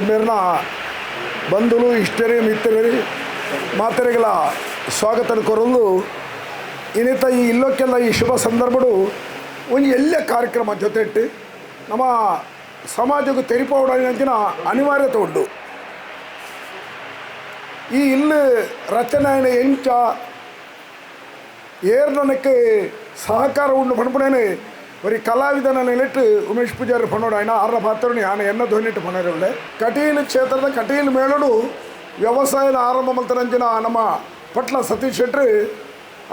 ಮೇರ್ನ ಬಂಧುಲು ಇಷ್ಟರಿ ಮಿತ್ರರಿ ಮಾತೆರೆಗಳ ಸ್ವಾಗತ ಕೊರಲು ಇನ್ನಿತ ಈ ಇಲ್ಲೋಕ್ಕೆಲ್ಲ ಈ ಶುಭ ಸಂದರ್ಭಡು ಒಂದು ಎಲ್ಲೇ ಕಾರ್ಯಕ್ರಮ ಜೊತೆ ಇಟ್ಟು ನಮ್ಮ ಸಮಾಜಕ್ಕೆ ತೆರಿಪವಡಂಚಿನ ಅನಿವಾರ್ಯತೆ ಉಂಡು ಈ ಇಲ್ಲು ರಚನೆ ಎಂಚ ಏರ್ನಕ್ಕೆ ಸಹಕಾರ ಉಂಡು ಪಣಪಣೇನೆ ஒரு கலாவிதன நிலைட்டு ಉಮೇಶ್ ಪೂಜಾರಿ ಪನ್ನೋಡು ಆಯ್ನ ಆರ್ನ ಪಾತ್ರನು ಆನೆ ಎನ್ನ ಧ್ವನಿಟ್ಟು ಪನ್ನರೊಳ್ಳೆ ಕಟೀಲು ಕ್ಷೇತ್ರದ ಕಟೀಲು ಮೇಳಡು ವ್ಯವಸಾಯದ ಆರಂಭ ಮಂತರಂಜಿನ ನಮ್ಮ ಪಟ್ಲ ಸತೀಶ್ ಶೆಟ್ರು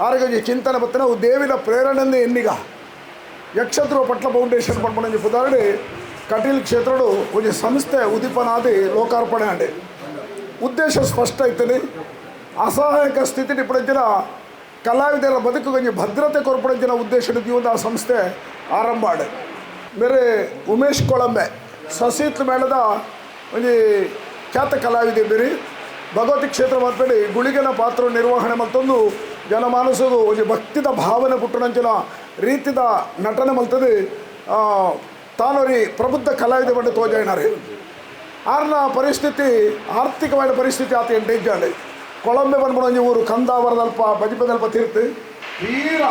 ಆರೋಗ್ಯ ಚಿಂತನೆ ಬತ್ತಿನ ದೇವಿನ ಪ್ರೇರಣೆಯಿಂದ ಎನ್ನಿಗ ಯಕ್ಷತ್ರ ಪಟ್ಲ ಫೌಂಡೇಶನ್ ಪಡ್ಕೊಂಡಿ ಉದಾಹರಣೆ ಕಟೀಲ್ ಕ್ಷೇತ್ರಡು ಒಂದು ಸಂಸ್ಥೆ ಉದೀಪನಾದಿ ಲೋಕಾರ್ಪಣೆ ಅಂಡಿ ಉದ್ದೇಶ ಸ್ಪಷ್ಟ ಐತನಿ ಅಸಹಾಯಕ ಸ್ಥಿತಿನಿ ಇಪ್ಪಡಂಚಿನ ಕಲಾವಿದರ ಬದುಕು ಕೊಂಚ ಭದ್ರತೆ ಕೊರಪಡಿಸಿನ ಉದ್ದೇಶದ ಆ ಸಂಸ್ಥೆ ಆರಂಭ ಆಡ ಮೇರೆ ಉಮೇಶ್ ಕೊಳಂಬೆ, ಸಸೀತ್ ಮೇಳದ ಒಂದು ಖ್ಯಾತ ಕಲಾವಿದೆ ಬೇರೆ ಭಗವತಿ ಕ್ಷೇತ್ರ ಮಾತಾಡಿ ಗುಳಿಗನ ಪಾತ್ರ ನಿರ್ವಹಣೆ ಮತ್ತೊಂದು ಜನಮಾನಸದು ಒಂದು ಭಕ್ತಿದ ಭಾವನೆ ಪುಟ್ಟಣಂಚಿನ ರೀತಿದ ನಟನೆ ಮಲ್ತದೆ. ತಾನೊರಿ ಪ್ರಬುದ್ಧ ಕಲಾವಿದ ಬಂದು ತೋಜಾಯಿನಾರೆ ಆರ್ನ ಪರಿಸ್ಥಿತಿ, ಆರ್ಥಿಕವಾದ ಪರಿಸ್ಥಿತಿ ಆತ ಎಂಟೇಜಾಂಡೆ ಕೊಳಂಬೆ ಬಂದ್ಬಿಡೊಂಜಿ ಊರು ಕಂದಾವರದಲ್ಪ ಬಜಿಪದಲ್ಪ ತೀರ್ತು. ತೀರ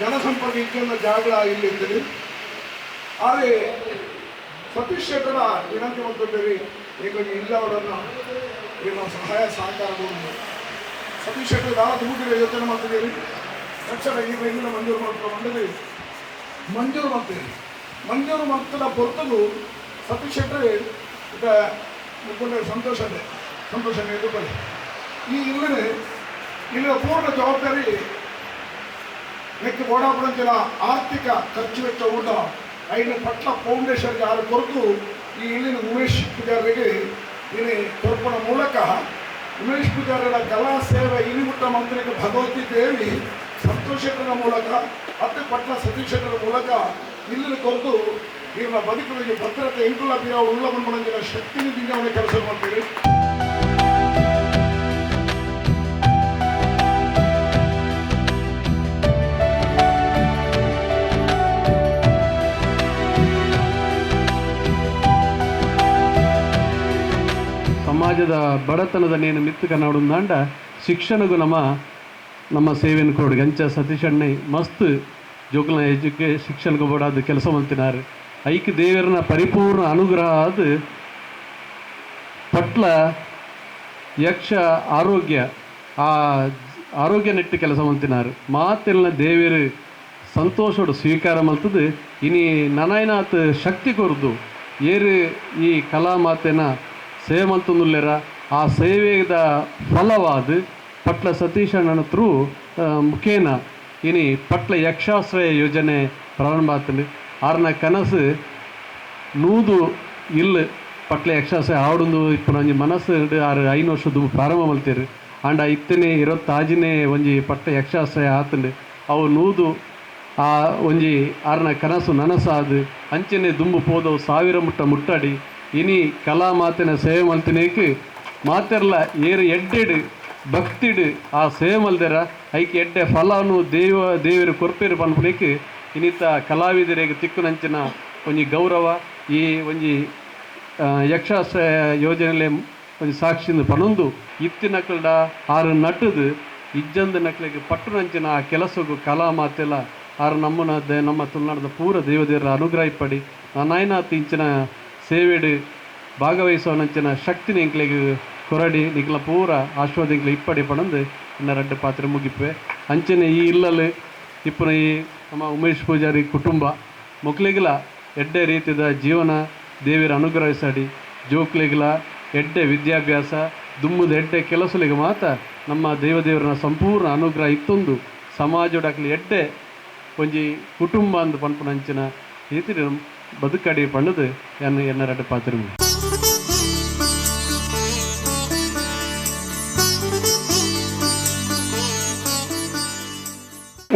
ಜನಸಂಪರ್ಕ ಇಕ್ಕಿನ ಜಾಗ ಇಲ್ಲಿ ಆದರೆ, ಸತೀಶ್ ಶೆಟ್ಟರ ವಿನಂತಿ ಮಾಡ್ತಿದ್ದೀರಿ ಈಗ ಇಲ್ಲ ಅವರನ್ನು ಏನೋ ಸಹಾಯ ಸಹಕಾರ ಸತೀಶ್ ಶೆಟ್ಟರ್ ಯಾವ ದುಡ್ಡಿಗೆ ಯೋಚನೆ ಮಾಡ್ತಿದ್ದೀರಿ. ತಕ್ಷಣ ಈ ಮೈಲಿನ ಮಂಜೂರು ಮಾಡ್ಕೊಂಡು ಬಂದಿದ್ದೀವಿ ಮಂಜೂರು ಮಾಡ್ತೀರಿ. ಮಂಜೂರು ಮಾಡ್ತಿಲ್ಲ ಹೊರತದು ಸತೀಶ್ ಶೆಟ್ಟರ್, ಈಗ ಮುಖಂಡ ಸಂತೋಷ ಇದೆ. ಸಂತೋಷ ಎದುರ್ಕೊಳ್ಳಿ ಈ ಇವರು ಇಲ್ಲಿನ ಪೂರ್ಣ ಜವಾಬ್ದಾರಿ ಮತ್ತು ಕೋಡಾಪುರ ಜಿಲ್ಲಾ ಆರ್ಥಿಕ ಖರ್ಚು ವೆಚ್ಚ ಊಟ ಐದು ಪಟ್ಲ ಫೌಂಡೇಶನ್ಗೆ ಆರು ಕೊರತು ಈ ಇಲ್ಲಿನ ಉಮೇಶ್ ಪೂಜಾರಿಗೆ ಇಲ್ಲಿ ಕೊರ್ಪಣ ಮೂಲಕ ಉಮೇಶ್ ಪೂಜಾರರ ಕಲಾ ಸೇವೆ ಇನಿಮುಟ್ಟ ಮಂತ್ರಿಗೆ ಭಗವತಿ ದೇವಿ ಸಂತೋಷಕರ ಮೂಲಕ ಮತ್ತು ಪಟ್ಲ ಸತೀಶಕರ ಮೂಲಕ ಇಲ್ಲಿನ ಕೊರತು ಇವ್ರ ಬದುಕಿನಲ್ಲಿ ಭದ್ರತೆ ಇಂಕುಲ ಬೀರ ಉಳ್ಳ ನಿಧಿಂಗವನ್ನ ಕೆಲಸ ಮಾಡ್ತೀರಿ ಸಮಾಜದ ಬಡತನದ ನೇನು ಮಿತ್ತುಕ ನಾಡುಂದಾಂಡ ಶಿಕ್ಷಣಗೂ ನಮ್ಮ ನಮ್ಮ ಸೇವೆಯನ್ನು ಕೊಡುಗೆ ಅಂಚ ಸತೀಶ್ ಅಣ್ಣೆ, ಮಸ್ತ್ ಜೋಕುಲ ಎಜುಕೇ ಶಿಕ್ಷಣಗೂ ಬೋಡಾದ ಕೆಲಸ ಮಂತಿನಾರು ಐಕ್ ದೇವರನ ಪರಿಪೂರ್ಣ ಅನುಗ್ರಹ ಅದು ಪಟ್ಲ ಯಕ್ಷ ಆರೋಗ್ಯ, ಆ ಆರೋಗ್ಯ ನೆಟ್ಟು ಕೆಲಸ ಮಂತಿನಾರು ಮಾತೆಲ್ಲ ದೇವರು ಸಂತೋಷೋಡು ಸ್ವೀಕಾರ ಮಲ್ತದು ಇನಿ ನನೈನಾತ್ ಶಕ್ತಿ ಕೊರ್ದು. ಏರು ಈ ಕಲಾ ಮಾತೆನ ಸೇವೆ ಮಲ್ತುಂದುಲ್ಲೆರ ಆ ಸೇವೆದ ಫಲವಾದ ಪಟ್ಲ ಸತೀಶಣ್ಣನ ತ್ರೂ ಮುಖೇನ ಇನಿ ಪಟ್ಲ ಯಕ್ಷಾಶ್ರಯ ಯೋಜನೆ ಪ್ರಾರಂಭ ಆತಂದು ಆರ್ನ ಕನಸು ನೂದು ಇಲ್ಲ ಪಟ್ಲ ಯಕ್ಷಾಶ್ರಯ ಆವಡೊಂದು ಇಪ್ಪು ಒಂಜಿ ಮನಸ್ಸು ಆರು ಐನು ವರ್ಷದ್ದು ಪ್ರಾರಂಭ ಮಲ್ತೀರಿ ಆಂಡ ಇತ್ತನೇ ಇರತ್ತಾಜಿನೇ ಒಂಜಿ ಪಟ್ಲ ಯಕ್ಷಾಶ್ರಯ ಆತಂಡು. ಅವು ನೂದು, ಆ, ಒಂಜಿ ಆರನ ಕನಸು ನನಸಾದು ಅಂಚನೆ ದುಂಬು ಪೋದವು ಸಾವಿರ ಮುಟ್ಟ ಮುಟ್ಟಾಡಿ. ಇನಿ ಕಲಾ ಮಾತಿನ ಸೇವೆ ಮಲ್ತಿನೇಕ್ ಮಾತೆರ್ಲ ಏರು ಎಡ್ಡೆಡು, ಭಕ್ತಿಡು ಆ ಸೇವೆ ಮಲ್ದಿರ ಐಕೆ ಎಡ್ಡೆ ಫಲಾನು ದೇವ, ದೇವರು ಕೊರ್ಪೇರು ಪನ್ಪುನೇಕ್, ಇನಿತ ಕಲಾವಿದರಿಗೆ ತಿಕ್ಕುನಂಚಿನ ಒಂಜಿ ಗೌರವ, ಈ ಒಂಜಿ ಯಕ್ಷಾಸ ಯೋಜನೆಲೆ ಒಂದು ಸಾಕ್ಷಿಂದು ಪನೊಂದು ಇತ್ತಿನಕಲ್ಡ ಆರು ನಟದು, ಇಜ್ಜಂದ ನಕಲಿಗೆ ಪಟ್ಟು ನಂಚಿನ ಆ ಕೆಲಸಗೂ ಕಲಾ ಮಾತೆಲ್ಲ ಆರು ನಮ್ಮನ ನಮ್ಮ ತುಳುನಾಡದ ಪೂರ ದೇವದೇವರ ಅನುಗ್ರಹ ಪಡಿ ನಾನಾಯ್ನ ಇಂಚಿನ ಸೇವೆಡು ಭಾಗವಹಿಸುವನಂಚಿನ ಶಕ್ತಿ ನಿಂಕ್ಲಿಗೆ ಕೊರಡಿ ನಿಂಕ್ಲ ಪೂರ ಆಶ್ವಾದಿಂಕ್ಲ ಇಪ್ಪಡಿ ಪಡಂದು ಇನ್ನ ರಡ್ಡು ಪಾತ್ರೆ ಮುಗಿಪೆ ಅಂಚನೆ ಈ ಇಲ್ಲಲು ಇಪ್ಪನ ಈ ನಮ್ಮ ಉಮೇಶ್ ಪೂಜಾರಿ ಕುಟುಂಬ ಮುಕ್ಲಿಗಲ ಎಡ್ಡೆ ರೀತಿಯ ಜೀವನ ದೇವರ ಅನುಗ್ರಹಿಸಾಡಿ. ಜೋಕ್ಲಿಗಲ ಎಡ್ಡೆ ವಿದ್ಯಾಭ್ಯಾಸ, ದುಮ್ಮದ ಎಡ್ಡೆ ಕೆಲಸಲಿಗೆ ಮಾತ್ರ ನಮ್ಮ ದೇವದೇವರನ್ನ ಸಂಪೂರ್ಣ ಅನುಗ್ರಹ ಇತ್ತೊಂದು. ಸಮಾಜ ಎಡ್ಡೆ ಒಂಜಿ ಕುಟುಂಬ ಅಂದ್ ಪನ್ಪುನಂಚಿನ ರೀತಿ ಬದುಕಡಿ பண்ணுது ಎನ್ನ என்ன ರಡ್ಡು ಪಾತ್ರೆ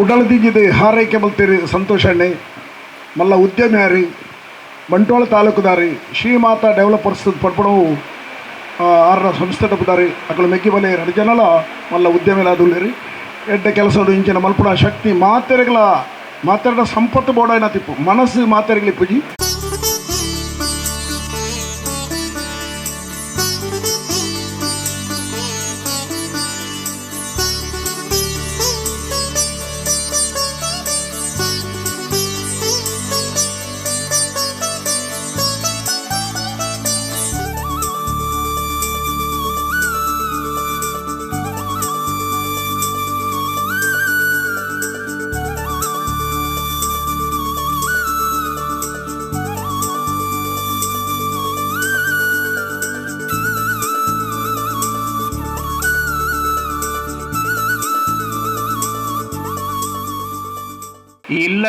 ಉಡಲ್ದಿಗಿದು ಹಾರೈಕೆ ಮಲ್ತೀರಿ ಸಂತೋಷ ಅಣ್ಣೆ. ಮಲ್ಲ ಉದ್ಯಮಿ ಹಾರಿ ಬಂಟ್ವಾಳ ತಾಲೂಕುದಾರಿ, ಶ್ರೀಮಾತಾ ಡೆವಲಪರ್ಸ್ ಪಡ್ಪಣವು ಆರ್ನ ಸಂಸ್ಥೆ ತಪ್ಪುದಾರಿ ಅಕಲು ಮೆಗ್ಗಿ ಬಲೆ ಎರಡು ಜನಲ ಮಲ್ಲ ಉದ್ಯಮಿಲಾದುಲ್ಲೇರಿ ಎಡ್ಡೆ ಕೆಲಸ ಇಂಚಿನ ಮಲ್ಪುಣ ಶಕ್ತಿ ಮಾತೆರೆಗಳ ಮಾತಾಡ ಸಂಪತ್ತು ಬೋಡಾಯ್ನ ತಿಪ್ಪು ಮನಸ್ಸು ಮಾತೆರೆಗಲಿ ಪೂಜಿ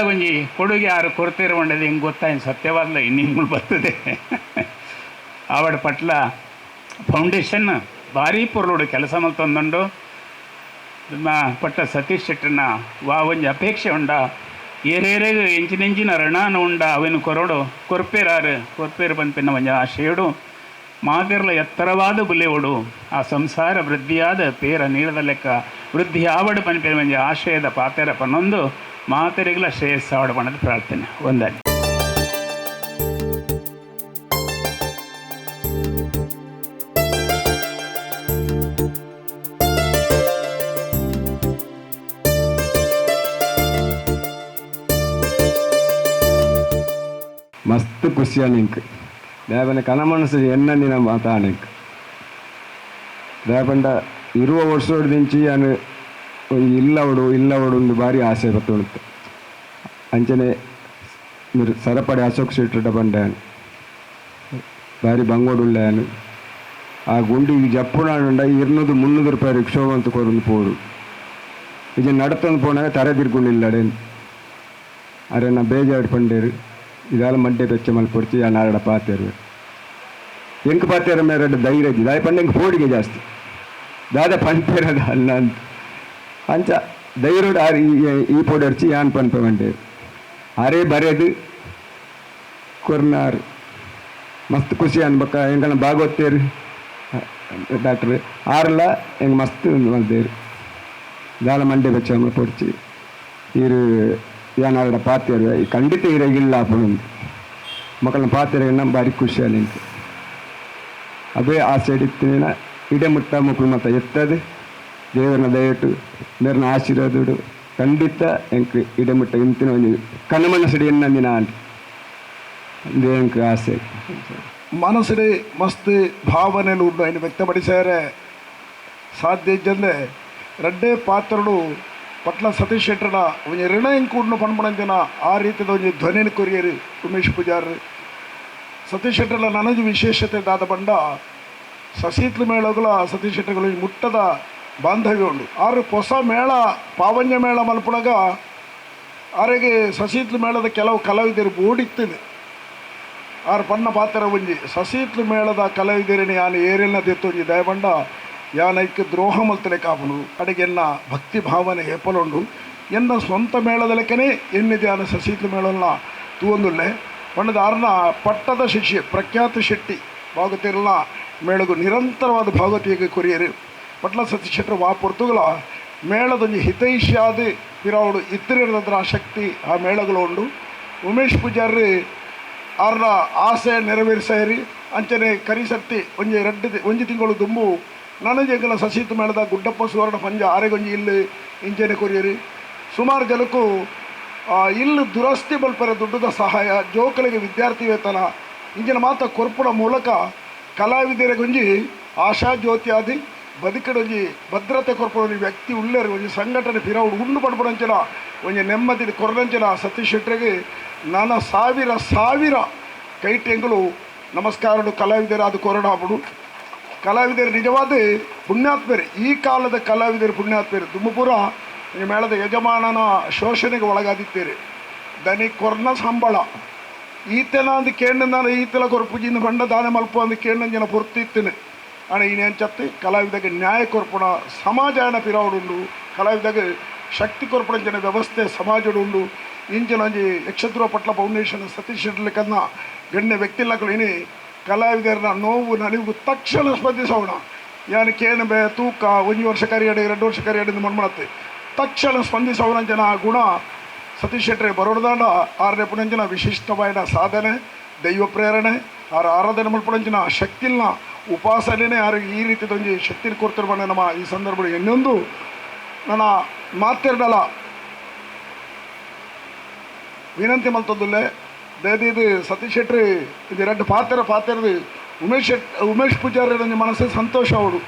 ಒಂಜಿ ಕೊಡುಗೆ ಆರು ಕೊರತೆರು ಉಂಡದೆ ಹಿಂಗೆ ಗೊತ್ತಾಯಿನ ಸತ್ಯವಾಗ್ಲ ಇನ್ನಿಂಗಳು ಬರ್ತದೆ. ಆವಡ ಪಟ್ಲ ಫೌಂಡೇಶನ್ ಭಾರಿ ಪೊರ್ಲುಡು ಕೆಲಸ ಮಲ್ ತಂದು ಪಟ್ಟ ಸತೀಶ್ ಶೆಟ್ಟಿನ ವಾ ಒಂಜಿ ಅಪೇಕ್ಷೆ ಉಂಡ. ಏರೇರೆಗೆ ಎಂಚಿನೆಂಚಿನ ರಣಾನ ಉಂಡ. ಅವನು ಕೊರಡು ಕೊರ್ಪೇರಾರು, ಕೊರ್ಪೇರು ಬಂದ್ಪಿನ ಒಂಜಿ ಆಶೆಯುಡು ಮಾತಿರ್ಲ ಎತ್ತರವಾದ ಬುಲೆವಡು ಆ ಸಂಸಾರ ವೃದ್ಧಿಯಾದ ಪೇರ ನೀಳದ ಲೆಕ್ಕ. ವೃದ್ಧಿ ಆವಡು ಪನ್ಪೇರ ಒಂಜಿ ಆಶಯದ ಪಾತೆರ ಪನ್ನೊಂದು ಮಾತೆರೆಗ್ಲ ಶ್ರೇಯಸ್ಸು ಆವಡು ಪಣದ ಪ್ರಾರ್ಥನೆ ಒಂದನೇ ಮಸ್ತ್ ಖುಷಿಯ ನಿಂಕ್ ದಾಯಪಂಡ ಕನಮನಸ್ಸು ಎನ್ನಂದಿನ ಮಾತಾಣಿಕ್ ದಾಯಪಂಡ ಇರುವ ವರ್ಷೋಡು ದಿಂಚಿ ಅನು ಒಂಜಿ ಇಲ್ಲವಡು ಇಲ್ಲವಡು ಒಂದು ಭಾರಿ ಆಸೆ ಬರ್ತುಂಟು ಅಂಚನೆ మీరు సరపడి అశోక్ సీట్రట పండాను భారీ బంగోడుళ్ళాను ఆ గుండి జప్పునాడుండ ఇరునూదు మున్నూదు రూపాయలు క్షోభంత కొరంది పోరు ఇది నడతంది పోనా తర తిరుగుండిల్లాడేను అరే నా బేజాడు పండేరు ఇదాల మడ్డే తెచ్చమని పొడిచి ఆ నాడ పాతారు ఎంక పాతారు మేర ధైర్యం దాని పండుగ పోడిగే జాస్తి దాదా పంపేరదా అన్నా ಅಂಚ ಧೈರ್ಯ ಆರು ಈ- ಈ ಪೋಡಿ ಹಚ್ಚಿ ಯಾನ್ ಪನ್ಪೆ ಮಂಡೇರು ಅರೆ ಬರೆದು ಕೊರ್ನಾರು. ಮಸ್ತ್ ಖುಷಿ ಅನ್ಬೇಕ ಎಂಗನ ಭಾಗವತೇರು ಡಾಕ್ಟ್ರ್ ಆರ್ಲ ಹೆಂಗೆ ಮಸ್ತ್ ಮಲ್ದೇರು. ದಾಲ ಮಂಡೆ ಬೆಚ್ಚ ಪೊಡ್ಚಿ ಇರು ಏನಾರ ಪಾತೇರು ಖಂಡಿತ ಇರಾಗಿಲ್ಲ ಅಪ್ಪನೊಂದು ಮಕ್ಕಳನ್ನ ಪಾತೇರು ನಮ್ಮ ಭಾರಿ ಖುಷಿ ಅಲ್ಲಿಂತ ಅವೇ ಆಸೆ ಹಿಡಿತೀನಿ ಇಡೆ ಮುಟ್ಟ ಮಕ್ಕಳು ಮತ್ತು ಎತ್ತದು. ದೇವರನ್ನ ದಯವಿಟ್ಟು ದೇವರನ್ನ ಆಶೀರ್ವಾದ ಖಂಡಿತ ಎಂಕ್ ಇಡಮಿಟ್ಟ ಇಂತಿನ ಒಂದು ಕಣ್ಣಮಣ್ಣ ಸಿಡಿಯನ್ನ ದಿನ ದೇವಂಕ ಆಸೆ മനസ്സിൽ മസ്ത് ഭാവനകളുണ്ട് അതിന് വ്യക്തപടിച്ചേരെ സാധ്യജല്ലേ രണ്ടേ പാത്രಡು ಪಟ್ಲ ಸತೀಶ್ ಶೆಟ್ಟರ ಒಂಜಿ ಋಣಯಂ ಕೂಡ ಪಣಪಣಂದಿನ ಆ ರೀತಿದ ಒಂಜಿ ಧ್ವನಿನ ಕೊರಿಯರು ಉಮೇಶ್ ಪೂಜಾರ್ ಸತೀಶ್ ಶೆಟ್ಟರ ನನಜು ವಿಶೇಷತೆ ದಾದ ಬಂಡ ಸಸೀತ್ಲ ಮೇಳಗಳ ಸತೀಶ್ ಶೆಟ್ಟರ್ಗಳು ಮುಟ್ಟದ ಬಾಂಧವ್ಯ ಉಂಡು ಆರು ಹೊಸ ಮೇಳ ಪಾವಂಜ ಮೇಳ ಮಲ್ಪುಣಗ ಆರೆಗೆ ಸಸಿತ್ಲು ಮೇಳದ ಕೆಲವು ಕಲಾವಿದರು ಓಡಿತ್ತಿದೆ. ಆರು ಪನ್ನ ಪಾತ್ರ ಒಂಜಿ ಸಸಿತ್ಲು ಮೇಳದ ಕಲಾವಿದರಿನಿ ಯಾನು ಏರಿನ ದೆತ್ತೊಂಜಿ, ದಯಬಂಡ ಯಾನೈಕ್ ದ್ರೋಹ ಮಲ್ತಲೆ ಕಾಪುನು ಅಡಿಗೆನ್ನ ಭಕ್ತಿ ಭಾವನೆ ಹೆಪ್ಪಲುಂಡು ಎನ್ನ ಸ್ವಂತ ಮೇಳದ ಲೆಕ್ಕನೇ ಎನ್ನಿದೆ ಯಾನ ಸಸೀತ್ಲು ಮೇಳಲ್ನ ತೂವೊಂದುಲ್ಲೆ. ಪಂಡದ ಆರ್ನ ಪಟ್ಟದ ಶಿಷ್ಯ ಪ್ರಖ್ಯಾತ ಶೆಟ್ಟಿ ಭಾಗತಿರಲ್ಲ ಮೇಳಗು ನಿರಂತರವಾದ ಭಾಗವತಿಗೆ ಕೊರಿಯರು. ಪಟ್ಲ ಸತೀಶ್ ಶೆಟ್ಟರು ವಾ ಪೊರ್ತುಗಳ ಮೇಳದೊಂಜಿ ಹಿತೈಷ್ಯಾದ ಪಿರಾವುಡು ಇತ್ತಿರದ ಆ ಶಕ್ತಿ ಆ ಮೇಳಗಳು ಉಂಡು. ಉಮೇಶ್ ಪೂಜಾರಿ ಅವ್ರನ್ನ ಆಸೆ ನೆರವೇರಿಸೇರಿ ಅಂಚನೆ ಕರಿಸತ್ತಿ ಒಂಜಿ ರೆಡ್ಡು ಒಂಜಿ ತಿಂಗಳು ದುಂಬು. ನನಜೆಂಗಲ ಸಸೀತು ಮೇಳದ ಗುಡ್ಡಪ್ಪ ಸುವರ್ಣ ಪಂಜ ಆರೆಗೊಂಜಿ ಇಲ್ಲಿ ಇಂಜನೆ ಕೊರಿಯರಿ. ಸುಮಾರು ಜನಕ್ಕೂ ಇಲ್ಲು ದುರಸ್ತಿ ಬಲ್ಪರ ದುಡ್ಡದ ಸಹಾಯ ಜೋಕಳಿಗೆ ವಿದ್ಯಾರ್ಥಿ ವೇತನ, ಇಂಜಿನ ಮಾತ ಕೊರ್ಪುಡ ಮೂಲಕ ಕಲಾವಿದರಿಗೊಂಜಿ ಆಶಾ ಬದುಕಡೊಂಜಿ ಭದ್ರತೆ ಕೊರ್ಪುಡ ವ್ಯಕ್ತಿ ಉಳ್ಳೇರು, ಒಂಜಿ ಸಂಘಟನೆ ಪಿರಾವುಡು ಉಂಡು ಪಡ್ಪಡಂಚನ ಒಂಜಿ ನೆಮ್ಮದಿ ಕೊರದಂಚನ ಸತೀಶ್ ಶೆಟ್ಟಿಗೆ ನನ್ನ ಸಾವಿರ ಸಾವಿರ ಕೈಟೆಂಗಳು ನಮಸ್ಕಾರಡು ಕಲಾವಿದರು ಅದು ಕೊರಡಾಪುಡು ಕಲಾವಿದರು ನಿಜವಾದ ಪುಣ್ಯಾತ್ಮರು, ಈ ಕಾಲದ ಕಲಾವಿದರು ಪುಣ್ಯಾತ್ಮರು ತುಮಪುರ ಈ ಮೇಳದ ಯಜಮಾನನ ಶೋಷಣೆಗೆ ಒಳಗಾದಿತ್ತೇರಿ. ದನಿ ಕೊರ್ನ ಸಂಬಳ. ಈತನ ಅಂದು ಕೇಂದ್ರ ಈತಲ ಕೊರಪುಜಿಂದ ಬಂಡ ದಾನ ಮಲ್ಪ ಅಂದು ಕೇಂದ್ರ ಜನ ಪೊರ್ತಿತ್ತೇನೆ ಅಣ್ಣ ಇನ್ನೇನು ಚತ್ತಿ ಕಲಾವಿದಗೆ ನ್ಯಾಯ ಕೊರ್ಪಣ ಸಮಾಜಾನ ಪಿರಾವುಡುಂಡು. ಕಲಾವಿದಗೆ ಶಕ್ತಿ ಕೊರ್ಪಣ ಜನ ವ್ಯವಸ್ಥೆ ಸಮಾಜಡುಂಡು. ಇಂಚಿನ ಒಂಜಿ ಯಕ್ಷಧ್ರುವ ಪಟ್ಲ ಫೌಂಡೇಶನ್ ಸತೀಶ್ ಕನ್ನ ಗಣ್ಯ ವ್ಯಕ್ತಿಲಗಳು ಇನಿ ಕಲಾವಿದರ ನೋವು ನಲಿವು ತಕ್ಷಣ ಸ್ಪಂದಿಸೋಣ ಯಾನು ಕೇನು ಬೇ ತೂಕ ಒಂದು ವರ್ಷ ಕರಿಯಡೆ, ಎರಡು ವರ್ಷ ಕರಿಯಡೆ ಮಣ್ಮಣತ್ತೆ ತಕ್ಷಣ ಸ್ಪಂದಿಸೋಣ ಜನ ಆ ಗುಣ. ಸತೀಶ್ ಶೆಟ್ಟರೆ ಬರೋಡ್ದಾಂಡ ಆರನೇ ಪುಣಂಜನ ವಿಶಿಷ್ಟವಾದ ಸಾಧನೆ, ದೈವ ಪ್ರೇರಣೆ, ಆರ ಆರಾಧನೆ ಮಲ್ಪುಣಂಜಿನ ಶಕ್ತಿಲ್ನ ಉಪಾಸನೆನೇ ಯಾರಿಗೆ ಈ ರೀತಿ ರೀತಿದೊಂದು ಶಕ್ತಿನ ಕೊಡ್ತಿರ್ಬಣ್ಣ ನಮ್ಮ ಈ ಸಂದರ್ಭದಲ್ಲಿ. ಇನ್ನೊಂದು ನನ್ನ ಮಾತಿರ್ಡಲ್ಲ ವಿನಂತಿ ಮಲ್ತೊಂದುಲ್ಲೆ ಇದು ಸತೀಶ್ ಶೆಟ್ಟಿ ಇದು ಎರಡು ಪಾತ್ರ ಪಾತ್ರದ ಉಮೇಶ್ ಶೆಟ್, ಉಮೇಶ್ ಪೂಜಾರಿ ಒಂಜಿ ಮನಸ್ಸು ಸಂತೋಷ ಅವಡು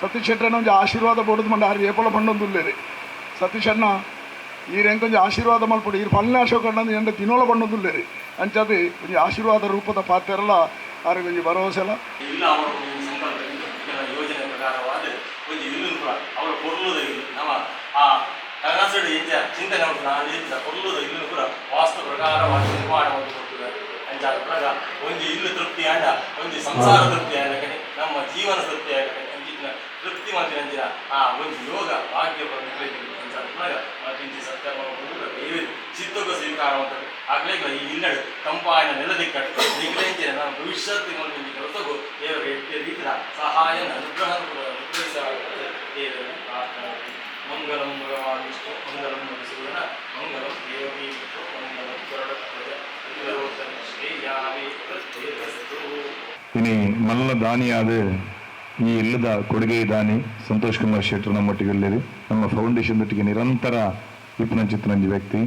ಸತೀಶ್ ಶೆಟ್ಟರನ್ನ ಒಂದು ಆಶೀರ್ವಾದ ಬಡದು ಮಂಡ ಆರು ಏಪಲ ಬಂಡೊಂದುಲ್ಲೇರಿ ಸತೀಶ್ ಅಣ್ಣ, ಈ ರೆಂಕ್ ಒಂಜಿ ಆಶೀರ್ವಾದ ಮಲ್ಪಡು ಈ ಪಲ್ಲೆ ಅಶೋಕ ಅಣ್ಣ ಎಂಡ ತಿನ್ನೋಳ ಪಂಡೊಂದುಲ್ಲೆ ರೀ. ಒಂದು ಆಶೀರ್ವಾದ ರೂಪದ ಪಾತ್ರಲ್ಲ ಆರಿಗೆ ಭರವಸೆ ಇಲ್ಲ. ಯೋಜನೆ ಪ್ರಕಾರವಾದ ಒಂದು ಇಲ್ಲೂ ಕೂಡ ಅವರ ಕೊರಲು ನಮ್ಮ ಆ ಇಂಚ ಚಿಂತನೆ ಇಲ್ಲು ವಾಸ್ತು ಪ್ರಕಾರವಾಗಿ ನಿರ್ಮಾಣ ಒಂದು ಅಂಚಾದ ಒಂದು ಇಲ್ಲು ಸಂಸಾರ ಕಡೆ ನಮ್ಮ ಜೀವನ ತೃಪ್ತಿ ಆಗ ಅಂಚಿನ ತೃಪ್ತಿ ಮಂದಿರ ಅಂಚಿನ ಆ ಒಂದು ಯೋಗ ಭಾಗ್ಯ ಬಂದು ಅಂಚಾದ ಮತ್ತಿಂಚಿ ಸತ್ಯ ಸ್ವೀಕಾರ ಮಾಡ್ತಾರೆ ಆಗ್ಲೇ ಈ ತಂಪಾಯ ನೆಲದಿಕ್ಕಟ್ಟು ನಿಗ್ರಹಿಂಚಿನ ನಾನು ಭವಿಷ್ಯತ್ತಿ ರೀತಿಯ ಸಹಾಯ ಅನುಗ್ರಹ ದಾನಿಯಾದ ಈ ಇಲ್ಲದ ಕೊಡುಗೆ ದಾನಿ ಸಂತೋಷ್ ಕುಮಾರ್ ಶೆಟ್ಟರ್ ನಮ್ಮೊಟ್ಟಿಗೆ ಇಲ್ಲಿದೆ ನಮ್ಮ ಫೌಂಡೇಶನ್ ಒಟ್ಟಿಗೆ ನಿರಂತರ ವಿಪ್ನ ಚಿತ್ರ ವ್ಯಕ್ತಿ.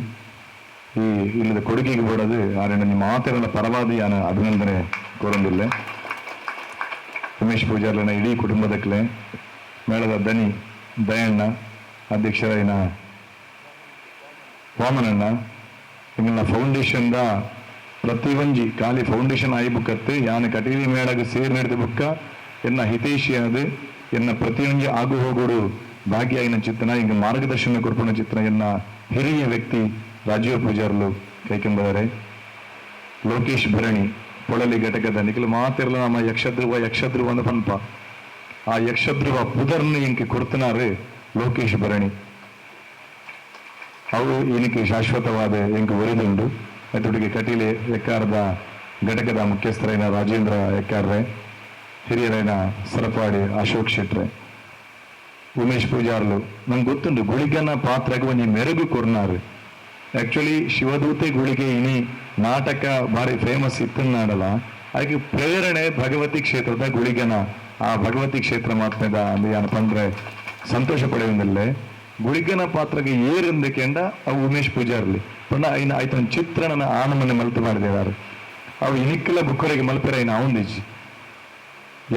ಈ ಇಲ್ಲದ ಕೊಡುಗೆಗೆ ಬೋಡದು ಆರೆ ನಿಮ್ಮ ಮಾತೆರನ ಪರವಾದಿ ನಾನು ಅಭಿನಂದನೆ ಕೋರೊಂದಿಲ್ಲ ಉಮೇಶ್ ಪೂಜಾರ್ಲನ ಇಡೀ ಕುಟುಂಬದಕ್ಕಲೆ ಮೇಳದ ದನಿ ದಯಣ್ಣ ಅಧ್ಯಕ್ಷರಾಯಿನ ವಾಮನಣ್ಣ ಇಂಗಿನ ಫೌಂಡೇಶನ್ದ ಪ್ರತಿ ಒಂಜಿ ಖಾಲಿ ಫೌಂಡೇಶನ್ ಆಯಿ ಬುಕ್ಕತ್ತು ಯಾನ ಕಟೀಲಿ ಮೇಳಗ ಸೇರ್ ನಡೆದ ಬುಕ್ಕ ಎನ್ನ ಹಿತೈಷಿ ಅದು ಎನ್ನ ಪ್ರತಿಯೊಂಜಿ ಆಗು ಹೋಗೋಡು ಭಾಗ್ಯಾಯಿನ ಚಿತ್ರಣ ಈಗ ಮಾರ್ಗದರ್ಶನ ಕೊರ್ಪಣ ಚಿತ್ರ ಎನ್ನ ಹಿರಿಯ ವ್ಯಕ್ತಿ ರಾಜೀವ್ ಪೂಜಾರ್ಲು ಕೈಕೆಂಬದರೆ ಲೋಕೇಶ್ ಭರಣಿ ಪೊಳಲಿ ಘಟಕದ ನಿಖಿಲ್ ಮಾತಿರಲ ನಮ್ಮ ಯಕ್ಷಧ್ರುವ ಯಕ್ಷಧ್ರುವ ಅಂದ ಪನ್ಪ. ಆ ಯಕ್ಷಧ್ರುವ ಪುದರ್ನ ಇಂಕೆ ಕೊಡ್ತನಾರು ಲೋಕೇಶ್ ಭರಣಿ. ಅವು ಏನಕ್ಕೆ ಶಾಶ್ವತವಾದ ಇಂಕೆ ಒರಿದುಂಡು. ಅದೊಟ್ಟಿಗೆ ಕಟೀಲೆ ಎಕ್ಕಾರದ ಘಟಕದ ಮುಖ್ಯಸ್ಥರೈನ ರಾಜೇಂದ್ರ ಎಕ್ಕಾರ್ರೆ, ಹಿರಿಯರೈನ ಸರಪಾಡಿ ಅಶೋಕ್ ಶೆಟ್ರೆ. ಉಮೇಶ್ ಪೂಜಾರ್ಲು, ನಂಗೆ ಗೊತ್ತುಂಡು, ಗುಳಿಗನ ಪಾತ್ರಗುವ ನೀ ಮೆರುಗು ಕೊರ್ನಾರು. ಆಕ್ಚುಲಿ ಶಿವದೂತೆ ಗುಳಿಗೆ ಇನಿ ನಾಟಕ ಭಾರಿ ಫೇಮಸ್ ಇತ್ತನ್ನಾಡಲ್ಲ ಹಾಗೆ ಪ್ರೇರಣೆ ಭಗವತಿ ಕ್ಷೇತ್ರದ ಗುಳಿಗನ. ಆ ಭಗವತಿ ಕ್ಷೇತ್ರ ಮಾತ್ಮದ ಅಂದ್ರೆ ಏನಪ್ಪ ಪಂದ್ರೆ ಸಂತೋಷ ಪಡೆಯುವುದಿಲ್ಲೇ. ಗುಳಿಗನ ಪಾತ್ರಗೆ ಏರಿಂದ ಕೆಂಡ ಅವು ಉಮೇಶ್ ಪೂಜಾರ್ಲಿ. ಪಂಡ ಇನ್ನು ಆಯ್ತು ಚಿತ್ರಣನ ಆನಮನೆ ಮಲ್ತು ಮಾಡಿದ್ದಾರೆ ಅವು ಇನಿಕ್ಕೆಲ್ಲ ಬುಕ್ಕರಿಗೆ ಮಲ್ಪೆರ ಐನ ಅವಂದಿಜ್ಜಿ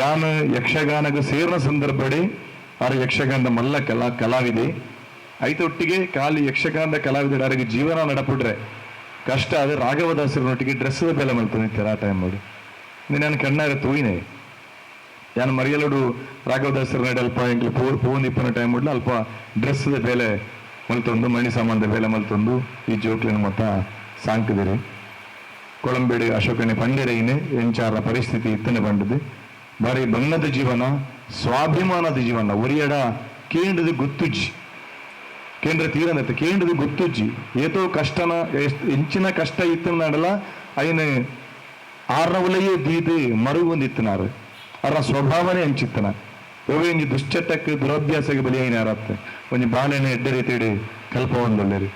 ಯಾನ ಯಕ್ಷಗಾನಗ ಸೇರಿನ ಸಂದರ್ಭಡಿ, ಆರ ಯಕ್ಷಗಾನದ ಮಲ್ಲ ಕಲಾ ಕಲಾವಿದೆ. ಐತೊಟ್ಟಿಗೆ ಖಾಲಿ ಯಕ್ಷಗಾನದ ಕಲಾವಿದರಿಗೆ ಜೀವನ ನಡಪುಡ್ರೆ ಕಷ್ಟ ಆದರೆ ರಾಘವದಾಸರನೊಟ್ಟಿಗೆ ಡ್ರೆಸ್ಸದ ಬೆಲೆ ಮಲ್ತು ನಿಂತಾರೆ ಆ ಟೈಮ್ ನೋಡಿ ನಾನು ಕಣ್ಣಾರೆ ತೂಯಿನೇ. ನಾನು ಮರಿಯಲುಡು ರಾಘವದಾಸರ ನಡೆ ಅಲ್ಪ ಎಂಕ್ಲು ಪೂ ಪೂನ್ ಟೈಮ್ ಉಡ್ಲ ಅಲ್ಪ ಡ್ರೆಸ್ಸದ ಬೆಲೆ ಮಲ್ತೊಂದು, ಮಣಿ ಸಾಮಾನದ ಬೆಲೆ ಮಲ್ತೊಂದು, ಈ ಜೋಕ್ಲಿನ ಮತ ಸಾಂಕಿದಿರಿ ಕೊಳಂಬೇಡಿ ಅಶೋಕನೆ ಪಂಡಿರೆಯಿನೆ ಎಂಚಾರ ಪರಿಸ್ಥಿತಿ ಇತ್ತನೆ ಬಂಡದು ಬಾರಿ ಬಣ್ಣದ ಜೀವನ, ಸ್ವಾಭಿಮಾನದ ಜೀವನ, ಒರಿಯಡ ಕೇಂದ್ರದ ಗುತ್ತುಜ್ಜಿ. ಕೇಂದ್ರ ತೀರನತ್ತೆ ಕೇಂದ್ರದ ಗುತ್ತುಜ್ಜಿ. ಏತೋ ಕಷ್ಟನ ಹೆಂಚಿನ ಕಷ್ಟ ಇತ್ತು ನಡಲ ಅಯ್ಯನ ಆರ್ನವಲೆಯೇ ದೀತೆ ಮರುಗೊಂದಿತ್ತನಾರ ಅರ ಸ್ವಭಾವನೆ ಹಂಚಿತ್ತನ. ಒಂಜಿ ದುಶ್ಚಟಕ್ಕೆ, ದುರಭ್ಯಾಸಕ್ಕೆ ಬಲಿಯಾರತ್ತೆ ಒಂಜಿ ಬಾಳೆನೆ ಎಡ್ಡೆ ರೀತಿಡಿ ಕಲ್ಪ ಒಂದೊಳ್ಳೆರಿ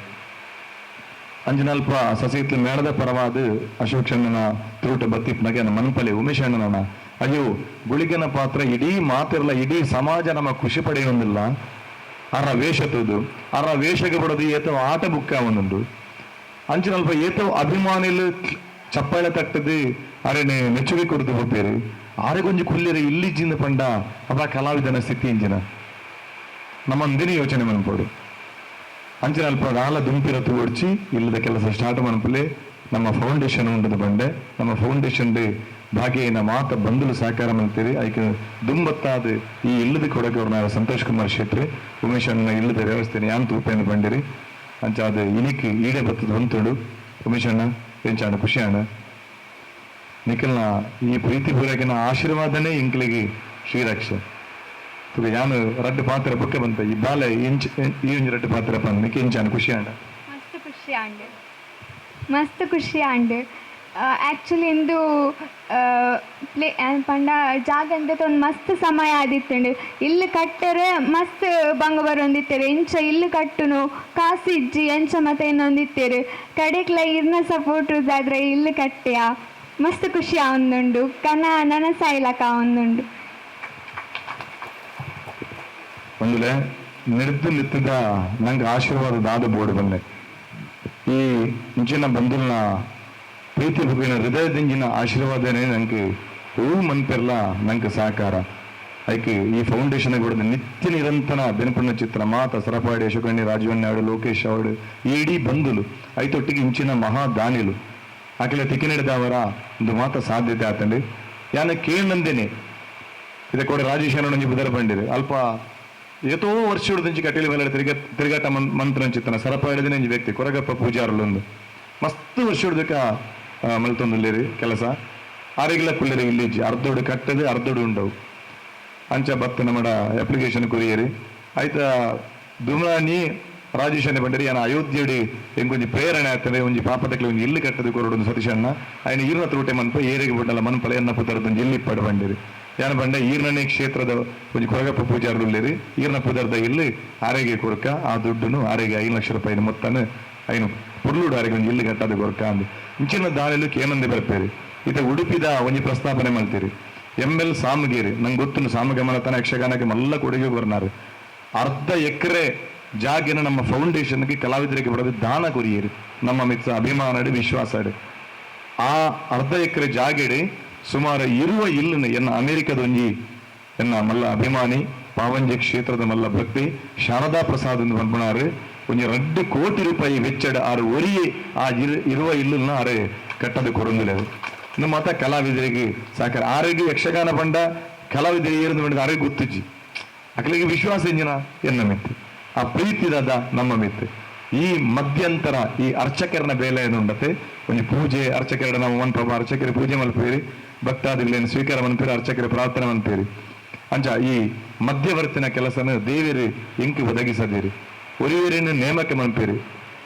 ಅಂಜನಲ್ಪ, ಸಸಿತ್ಲು ಮೇಳದ ಪರವಾದ ಅಶೋಕ್ ಶಣ್ಣನ ತುರುಟ ನನ್ನ ಮನ್ಪಲೆ ಉಮೇಶ್ ಅಣ್ಣನ ಅಯ್ಯೋ, ಗುಳಿಗನ ಪಾತ್ರ ಇಡೀ ಮಾತಿರಲ್ಲ, ಇಡೀ ಸಮಾಜ ನಮ್ಮ ಖುಷಿ ಪಡೆಯುವುದಿಲ್ಲ. ಅರ ವೇಷತದು, ಅರ ವೇಷಗೆ ಬಡದು ಏತವ ಆಟ ಬುಕ್ಕ ಅಂಚಿನ ಅಂಚಿನಲ್ಪ ಏತವ ಅಭಿಮಾನಿಲು ಚಪ್ಪಾಳೆ ತಟ್ಟದು, ಅರೆನೆ ಮೆಚ್ಚುಗೆ ಕೊಡ್ದು ಹೋಗ್ಬೇರಿ. ಆರೆಗೊಂಜಿ ಇಲ್ಲಿ ಇಲ್ಲಿಜ್ಜಿಂದ ಪಂಡ ಅವ ಕಲಾವಿದನ ಸ್ಥಿತಿ ಇಂಜಿನ. ನಮ್ಮಂದಿನ ಯೋಚನೆ ಮನ್ಪೋಡು. ಅಂಚಿನ ಅಲ್ಪ ನಾಲ ದುಂಪಿರ ತೋಡ್ಚಿ, ಇಲ್ಲದ ಕೆಲಸ ಸ್ಟಾರ್ಟ್ ಮನಪಲೆ. ನಮ್ಮ ಫೌಂಡೇಶನ್ ಉಂಡದ ಬಂಡೆ, ನಮ್ಮ ಫೌಂಡೇಶನ್ ಭಾಗ್ಯನ ಮಾತ ಬಂದಲು ಸಹಕಾರ ಮಾಡ್ತೀರಿ ಅದಕ್ಕೆ ದುಂಬತ್ತಾದ ಈ ಇಲ್ಲದ ಕೊಡಕ್ಕೆ ಅವ್ರನ್ನ ಸಂತೋಷ್ ಕುಮಾರ್ ಶೆಟ್ರಿ, ಉಮೇಶ್ ಅಣ್ಣ ಇಲ್ಲದ ವ್ಯವಸ್ಥೆ ಯಾನ್ ಉಪೇಂದ್ರ ಬಂಡಿರಿ ಅಂಚ ಅದು ಇನಿಕ್ ಈಡೆ ಬತ್ತದ ಹೊಂತುಡು. ಉಮೇಶ್ ಅಣ್ಣ ಎಂಚಾಣ ಖುಷಿ ಅಣ್ಣ? ನಿಖಲ್ನ ಈ ಪ್ರೀತಿ ಪೂರಕಿನ ಆಶೀರ್ವಾದನೇ ಇಂಕ್ಲಿಗೆ ಶ್ರೀರಕ್ಷ. ತುಗ ಯಾನು ರಡ್ಡು ಪಾತ್ರ ಬುಕ್ಕ ಬಂತ? ಈ ಬಾಲೆ ಇಂಚ್ ಈ ಒಂಜಿ ರಡ್ಡು ಪಾತ್ರ ಬಂದ. ಇಂಚ ಅಣ್ಣ ಖುಷಿ ಅಣ್ಣ? ಮಸ್ತ್ ಖುಷಿ ಆಂಡ್. ಮಸ್ತ್ ಖುಷಿ ಆ್ಯಕ್ಚುಲಿ ಇಂದು ಪ್ಲೇ ಪಂಡ ಜಾಗ ಅಂತ ಒಂದು ಮಸ್ತ್ ಸಮಯ ಆದಿತ್ತುಂಡು. ಇಲ್ಲಿ ಕಟ್ಟರೆ ಮಸ್ತ್ ಬಂಗ ಬರೊಂದಿತ್ತೇವೆ ಇಂಚ ಇಲ್ಲಿ ಕಟ್ಟುನು, ಕಾಸು ಇಜ್ಜಿ, ಎಂಚ ಮತ್ತೆ ಇನ್ನೊಂದಿತ್ತೇರು. ಕಡೆಕ್ಲ ಇರ್ನ ಸಪೋರ್ಟರ್ಸ್ ಆದ್ರೆ ಇಲ್ಲಿ ಕಟ್ಟೆಯ. ಮಸ್ತ್ ಖುಷಿ ಆವೊಂದುಂಡು ಕನ ನನಸಾಯ್ಲಕ ಆವೊಂದುಂಡು ಒಂದುಲೆ ನಿರ್ದು ನಿತ್ತಿದ ನಂಗೆ ಆಶೀರ್ವಾದ ದಾದ ಬೋರ್ಡ್ ಬಂದೆ ಈ ಮುಂಚಿನ ಬಂಧುಲ್ನ ಪ್ರೀತಿಪೂರ್ವಿನ ಹೃದಯದಿಂದಿನ ಆಶೀರ್ವಾದನೇ ನನಗೆ ಹೂ ಮನ್ಪೆಲ್ಲ ನಂಗೆ ಸಹಕಾರ ಅದಕ್ಕೆ ಈ ಫೌಂಡೇಶನ್ ಕೂಡ ನಿತ್ಯ ನಿರಂತನ ಬೆನಪಣ್ಣ ಚಿತ್ರ ಮಾತ ಸರಪಾಡಿ ಯಶೋಕರ್ಣಿ ರಾಜವನ್ನಾಡು ಲೋಕೇಶ್ ಅವರು ಈ ಇಡೀ ಬಂಧುಲು ಐತೊಟ್ಟಿಗೆ ಇಂಚಿನ ಮಹಾ ದಾನಿಲು ಆಕೆಲ್ಲ ತೆಕೆ ನಡೆದವರ ಒಂದು ಮಾತ ಸಾಧ್ಯತೆ ಆತಂಡಿ ಯಾನ ಕೇಳಂದೇನೆ ಇದೇ ಕೂಡ ರಾಜೇಶ್ ಅನ್ನೋ ಬದಲ ಬಂದಿದೆ ಅಲ್ಪ ఏతో వర్షుడు నుంచి కట్టెలు వెళ్ళాడు తిరిగ తిరిగట మంత్రం చిత్తన సరపాడిది నేను వ్యక్తి కొరగప్ప పూజారులు మస్తు వర్షుడు దిక ಮಲ್ತೊಂದುಲ್ಲೇರಿ ಕೆಲಸ. ಆರಿಗಿಲ್ಲ ಕುಳ್ಳೇರಿ ವಿಲೇಜ್ ಅರ್ಧೋಡು ಕಟ್ಟದೆ ಅರ್ಧೋಡು ಉಂಡವು ಅಂಚ ಬತ್ತ ನಮ್ಮಡ ಅಪ್ಲಿಕೇಶನ್ ಕೊರಿಯೇರಿ. ಐತ ದುಮ್ರಾನಿ ರಾಜೇಶ್ ಅನ್ನ ಬಂಡರಿ ಆನ ಅಯೋಧ್ಯಡಿ ಎಂಗೊಂಜಿ ಪ್ರೇರಣೆ ಆಗ್ತದೆ, ಒಂಜಿ ಪಾಪದಕ್ಕೆ ಒಂದು ಇಲ್ಲಿ ಕಟ್ಟದು ಕೊರಡು ಸತೀಶಣ್ಣ. ಆಯ್ನ ಈರ್ನ ತೋಟೆ ಮನ್ಪ, ಏರಿಗೆ ಬಿಡಲ್ಲ ಮನ್ಪಲ ಎನ್ನ ಪುತರದ್ದು ಇಲ್ಲಿ ಪಡ ಬಂಡಿರಿ. ಯಾನ ಬಂಡ, ಈರ್ನನೇ ಕ್ಷೇತ್ರದ ಒಂದು ಕೊರಗಪ್ಪ ಪೂಜಾರ್ಲಿರಿ ಈರ್ನ ಪುದರ್ದ ಇಲ್ಲಿ ಆರೆಗೆ ಕೊರಕ, ಆ ದುಡ್ಡನ್ನು ಆರೆಗೆ ಐದು ಲಕ್ಷ ರೂಪಾಯಿ ಮೊತ್ತನ ಐನು ಪುರ್ಲುಡು ಆರೆಗೆ ಇಲ್ಲಿ ಕಟ್ಟದೆ ಗೊರ್ಕ ಅಂದು. ಇಂಚಿನ ದಾಳಿಲು ಕೇನಂದೆ ಬರ್ಪೇರಿ ಇತ ಉಡುಪಿದ ಒಂಜಿ ಪ್ರಸ್ತಾಪನೆ ಮಾಡ್ತೀರಿ. ಎಂ ಎಲ್ ಸಾಮಗೇರಿ, ನಂಗೆ ಗೊತ್ತು ಸಾಮಗಮನತನ ಯಕ್ಷಗಾನಕ್ಕೆ ಮಲ್ಲ ಕೊಡುಗೆ ಬರ್ನಾರು ಅರ್ಧ ಎಕರೆ ಜಾಗಿನ ನಮ್ಮ ಫೌಂಡೇಶನ್ಗೆ ಕಲಾವಿದರಿಗೆ ಬಿಡೋದು ದಾನ ಕೊರಿಯಿರಿ. ನಮ್ಮ ಮಿತ್ರ ಅಭಿಮಾನಡಿ ವಿಶ್ವಾಸಡಿ ಆ ಅರ್ಧ ಎಕರೆ ಜಾಗಿಡಿ ಸುಮಾರು ಇರುವ ಇಲ್ಲನ ಎನ್ನ ಅಮೆರಿಕದ ಒಂಜಿ ಎನ್ನ ಮಲ್ಲ ಅಭಿಮಾನಿ, ಪಾವಂಜಿ ಕ್ಷೇತ್ರದ ಮಲ್ಲ ಭಕ್ತಿ, ಶಾರದಾ ಪ್ರಸಾದ್ ಎಂದು ಪನ್ಪುಣಾರು ಒಂಜಿ ರಡ್ಡು ಕೋಟಿ ರೂಪಾಯಿ ವೆಚ್ಚಡ ಆರು ಒರಿಯೇ ಆ ಇರು- ಇರುವ ಇಲ್ಲನ್ನ ಆರೆ ಕಟ್ಟದು ಕೊರೊಂದಿಲ್ಲ ಇನ್ನು ಮಾತ ಕಲಾವಿದರಿಗೆ ಸಾಕಾರ ಆರೋಗ್ಯ ಯಕ್ಷಗಾನ ಪಂಡ ಕಲಾವಿದರಿಗೆ ಏರಿದು ಮಾಡಿದ ಆರೋಗ್ಯ ಗೊತ್ತಿಜ್ಜಿ ಅಕ್ಕಲಿಗೆ ವಿಶ್ವಾಸ ಎಂಜಿನ ಎನ್ನ ಮಿತ್ತು ಆ ಪ್ರೀತಿದಾದ ನಮ್ಮ ಮಿತ್ತು ಈ ಮಧ್ಯಂತರ ಈ ಅರ್ಚಕರನ ಬೇಲೆ ಏನುಂಡತೆ ಒಂದು ಪೂಜೆ ಅರ್ಚಕರ ನಾವು ಮನ್ಪವ ಅರ್ಚಕರ ಪೂಜೆ ಮಲ್ಪೇರಿ, ಭಕ್ತಾದಿಗಳೇನು ಸ್ವೀಕಾರ ಮನ್ಪೇರಿ ಅರ್ಚಕರ ಪ್ರಾರ್ಥನೆ ಮನ್ಪೇರಿ ಅಂಚ ಈ ಮಧ್ಯವರ್ತಿನ ಕೆಲಸನ ದೇವಿರಿ ಎಂಕಿ ಒದಗಿಸದಿರಿ. ಒರಿವೇರಿನ ನೇಮಕ್ಕೆ ಮನಪೀರಿ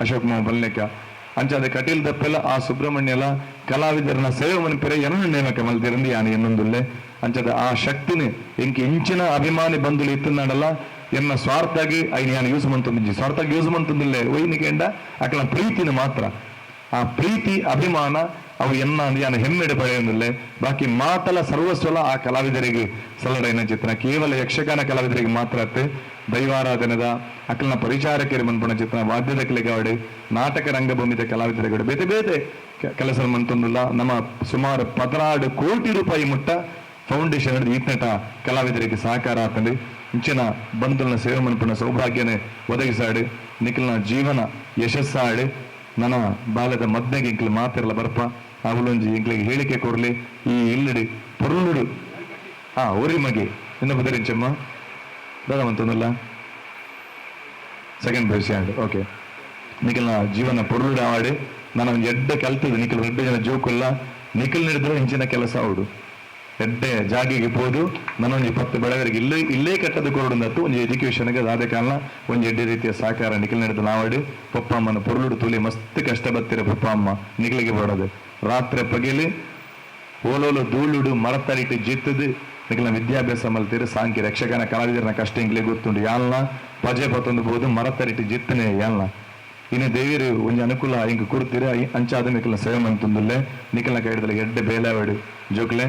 ಅಶೋಕ್ ಮಾವ ಬಲ್ನೆಕ ಅಂಚಾದ ಕಟೀಲ್ ದಪ್ಪೆಲ್ಲ ಆ ಸುಬ್ರಹ್ಮಣ್ಯಲ ಕಲಾವಿದರನ್ನ ಸೇವೆ ಮನಪಿರೆ ಎನ್ನ ನೇಮಕ್ಕೆ ಮಲ್ತಿರಂದು ಯಾನು ಎನ್ನೊಂದುಲ್ಲೆ. ಅಂಚದ ಆ ಶಕ್ತಿನಿ ಎಂಕಿ ಇಂಚಿನ ಅಭಿಮಾನಿ ಬಂಧುಲು ಇತ್ತನಾಡಲ್ಲ. ಎನ್ನ ಸ್ವಾರ್ಥಾಗಿ ಐನ್ ಯಾನು ಯೂಸ್ ಮಂತೊಂದಿಜ್ಜಿ. ಸ್ವಾರ್ಥಾಗಿ ಯೂಸ್ ಮಂತೊಂದಿಲ್ಲೆ. ಒಯ್ನಿಕೆಂಡ ಅಕಲ ಪ್ರೀತಿನ ಮಾತ್ರ. ಆ ಪ್ರೀತಿ, ಅಭಿಮಾನ ಅವು ಎನ್ನ ಅಂದ್ರೆ ಹೆಮ್ಮೆಡೆ ಪಡೆಯುವುದಿಲ್ಲ ಬಾಕಿ ಮಾತಲ ಸರ್ವಸ್ವಲ ಆ ಕಲಾವಿದರಿಗೆ ಸಲಡೈನ ಚಿತ್ರ ಕೇವಲ ಯಕ್ಷಗಾನ ಕಲಾವಿದರಿಗೆ ಮಾತ್ರ ಅತ್ತೆ. ದೈವಾರಾಧನದ ಅಕಲ್ನ ಪರಿಚಾರಕರಿ ಮನ್ಪಣ ಚಿತ್ರ ವಾದ್ಯದ ಕಲೆಗಾವಡೆ ನಾಟಕ ರಂಗಭೂಮಿದ ಕಲಾವಿದರಗಡೆ ಬೇತೆ ಬೇತೆ ಕೆಲಸ ಮಂತೊಂದುಲ್ಲ. ನಮ್ಮ ಸುಮಾರು ಪದನಾಡು ಕೋಟಿ ರೂಪಾಯಿ ಮುಟ್ಟ ಫೌಂಡೇಶನ್ ಈತ್ನಟ ಕಲಾವಿದರಿಗೆ ಸಹಕಾರ ಆತಂಡಿ ಇಂಚಿನ ಬಂಧುಗಳನ್ನ ಸೇವೆ ಮನ್ಪಣ ಸೌಭಾಗ್ಯನೆ ಒದಗಿಸಾಡು. ನಿಖಿಲ್ನ ಜೀವನ ಯಶಸ್ಸಾಡು. ನನ್ನ ಬಾಲ್ಯದ ಮದ್ನೆಗೆ ಇಂಕ್ಲು ಮಾತಿರಲ್ಲ ಬರ್ಪ ಅವಳೊಂಜಿ ಇಂಕ್ಲಿಗೆ ಹೇಳಿಕೆ ಕೊಡ್ಲಿ. ಈ ಇಲ್ಲಡಿ ಪೊರ್ಲುಡು. ಹಾ ಊರಿ ಮಗೆ ಇನ್ನ ಬದರಿಂಚಮ್ಮ ದಾದ ಮಂತೊಂದಲ್ಲ ಸೆಕೆಂಡ್ ಪಿ ಆಂಡ್ ಓಕೆ ನಿಖಿಲ್ನ ಜೀವನ ಪೊರುಳುಡು ಆವಾಡಿ ನಾನು ಎಡ್ಡೆ ನಿಖಿಲ್ ಎಡ್ಡ ಜನ ಜೋಕುಲ್ಲ. ನಿಖಿಲ್ ನಡೆದ್ರೆ ಇಂಚಿನ ಕೆಲಸ ಅವಡು ಎಡ್ಡೆ ಜಾಗಿಗೆ ಪೋದು ನನ್ನೊಂದು ಇಪ್ಪತ್ತು ಬೆಳವರಿಗೆ ಇಲ್ಲೇ ಇಲ್ಲೇ ಕಟ್ಟದ ಕೊರಡುಂದತ್ತು ಒಂದು ಎಜುಕೇಷನ್ಗೆ ಅದಾದ ಕಾರಣ ಒಂದು ಎಡ್ಡೆ ರೀತಿಯ ಸಹಕಾರ ನಿಖಿಲ್ ನಡೆದು ನಾವಾಡಿ. ಪಪ್ಪ ಅಮ್ಮನ ಪೊರುಳುಡು ತುಲಿ ಮಸ್ತ್ ಕಷ್ಟ ಬತ್ತಿರ ಪಪ್ಪ ಅಮ್ಮ ನಿಖಲಿಗೆ ಬರೋದು. ರಾತ್ರಿ ಪಗಿಲಿ ಓಲೋಲು ಧೂಳುಡು ಮರತರಿಟ್ಟು ಜಿತ್ತದು. ನಿಖಲ್ನ ವಿದ್ಯಾಭ್ಯಾಸ ಮಲ್ತೀರಿ ಸಾಂಕಿ ರಕ್ಷಕನ ಕಲಾವಿದರನ ಕಷ್ಟ ಇಂಗ್ಲೇ ಗೊತ್ತುಂಡು ಯಾಲ್ನ ಪಜೆ ಪತ್ತೊಂದು ಬೋದು ಮರತರಿಟ್ಟು ಜಿತ್ತನೆ ಯಾಲ್ನ. ಇನ್ನು ದೇವಿರು ಒಂಜಿ ಅನುಕೂಲ ಹಿಂಗೆ ಕೊಡ್ತೀರಿ? ಅಂಚಾದ ನಿಖಲ ಸೇವೆ ಮಂತುಂದುಲ್ಲೆ ನಿಖಲ ಕೈಡದಲ್ಲಿ ಎಡ್ಡೆ ಬೇಲಾವಡು. ಜೋಕ್ಲೆ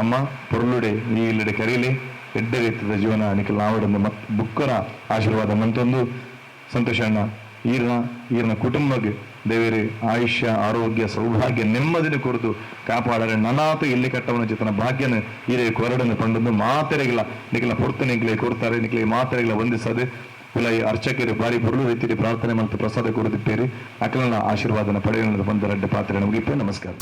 ಅಮ್ಮ പൊരുളുടെ ഈ ഇല്ലടെ ಕರೀಲಿ ಎಡ್ಡೆ ರೀತಿಯ ಜೀವನ ನಿಖಲ್ ನಾವಡೊಂದು ಬುಕ್ಕರ ಆಶೀರ್ವಾದ ಮಂತೊಂದು. ಸಂತೋಷ ಅಣ್ಣ, ಈರ್ನ ಈರ್ನ ಕುಟುಂಬಕ್ಕೆ ದೇವೇರಿ, ಆಯುಷ್ಯ, ಆರೋಗ್ಯ, ಸೌಭಾಗ್ಯ ನೆಮ್ಮದಿನ ಕುರಿತು ಕಾಪಾಡರೆ. ನನಾತ ಇಲ್ಲಿ ಕಟ್ಟವನ ಜತನ ಭಾಗ್ಯನ ಈರೇ ಕೊರಡನ್ನು ಪಂಡೊಂದು ಮಾತೆರೆಗಿಲ್ಲ, ನಿಖಲ ಪೊರ್ತನೆ ನಿಖಲೆ ಕೊಡ್ತಾರೆ ನಿಖಲೆ ಮಾತೆರೆಗಿಲ್ಲ ವಂದಿಸದೆ. ಈ ಅರ್ಚಕರು ಬಾರಿ ಬರುಳು ರೀತಿಯಲ್ಲಿ ಪ್ರಾರ್ಥನೆ ಮತ್ತು ಪ್ರಸಾದ ಕೊಡುತ್ತಿದ್ದೀರಿ. ಅಕಲನ ಆಶೀರ್ವಾದನ ಪಡೆಯಲು ಬಂದ ರಡ್ಡ ಪಾತ್ರೆ ನಮಗಿಪ್ಪೆ ನಮಸ್ಕಾರ.